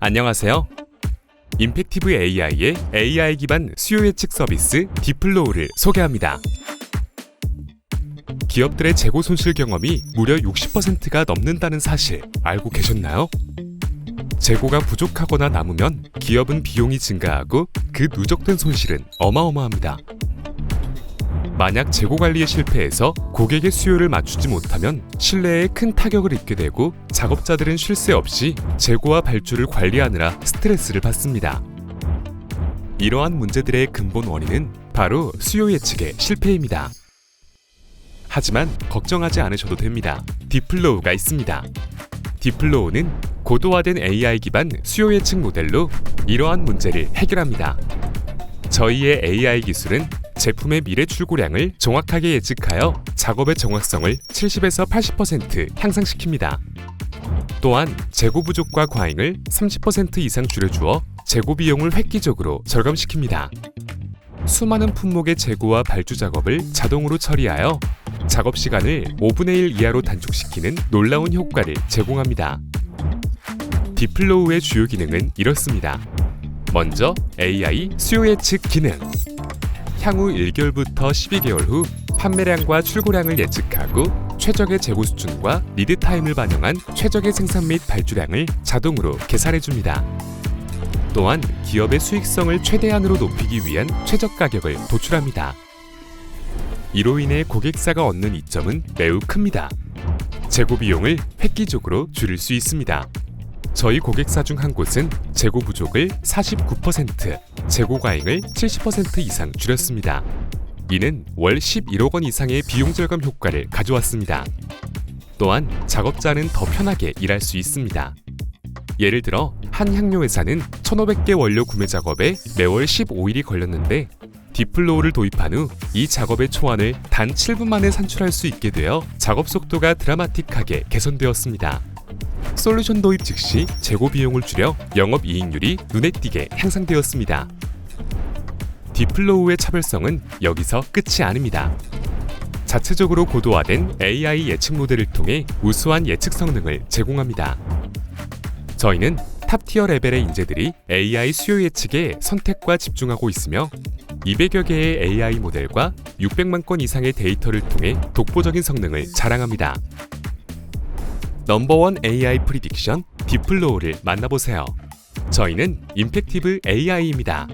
안녕하세요. 임팩티브 AI의 AI 기반 수요 예측 서비스 디플로우를 소개합니다. 기업들의 재고 손실 경험이 무려 60%가 넘는다는 사실 알고 계셨나요? 재고가 부족하거나 남으면 기업은 비용이 증가하고 그 누적된 손실은 어마어마합니다. 만약 재고 관리에 실패해서 고객의 수요를 맞추지 못하면 신뢰에 큰 타격을 입게 되고 작업자들은 쉴 새 없이 재고와 발주를 관리하느라 스트레스를 받습니다. 이러한 문제들의 근본 원인은 바로 수요 예측의 실패입니다. 하지만 걱정하지 않으셔도 됩니다. 디플로우가 있습니다. 디플로우는 고도화된 AI 기반 수요 예측 모델로 이러한 문제를 해결합니다. 저희의 AI 기술은 제품의 미래 출고량을 정확하게 예측하여 작업의 정확성을 70에서 80% 향상시킵니다. 또한 재고 부족과 과잉을 30% 이상 줄여주어 재고 비용을 획기적으로 절감시킵니다. 수많은 품목의 재고와 발주 작업을 자동으로 처리하여 작업 시간을 5분의 1 이하로 단축시키는 놀라운 효과를 제공합니다. 디플로우의 주요 기능은 이렇습니다. 먼저 AI 수요 예측 기능. 향후 1개월부터 12개월 후 판매량과 출고량을 예측하고 최적의 재고 수준과 리드 타임을 반영한 최적의 생산 및 발주량을 자동으로 계산해 줍니다. 또한 기업의 수익성을 최대한으로 높이기 위한 최적 가격을 도출합니다. 이로 인해 고객사가 얻는 이점은 매우 큽니다. 재고 비용을 획기적으로 줄일 수 있습니다. 저희 고객사 중 한 곳은 재고 부족을 49%, 재고 과잉을 70% 이상 줄였습니다. 이는 월 11억 원 이상의 비용 절감 효과를 가져왔습니다. 또한 작업자는 더 편하게 일할 수 있습니다. 예를 들어 한 향료 회사는 1,500개 원료 구매 작업에 매월 15일이 걸렸는데 디플로우를 도입한 후 이 작업의 초안을 단 7분 만에 산출할 수 있게 되어 작업 속도가 드라마틱하게 개선되었습니다. 솔루션 도입 즉시 재고 비용을 줄여 영업 이익률이 눈에 띄게 향상되었습니다. 디플로우의 차별성은 여기서 끝이 아닙니다. 자체적으로 고도화된 AI 예측 모델을 통해 우수한 예측 성능을 제공합니다. 저희는 탑티어 레벨의 인재들이 AI 수요 예측에 선택과 집중하고 있으며 200여 개의 AI 모델과 600만 건 이상의 데이터를 통해 독보적인 성능을 자랑합니다. 넘버원 AI 프리딕션 디플로우를 만나보세요. 저희는 임팩티브 AI입니다.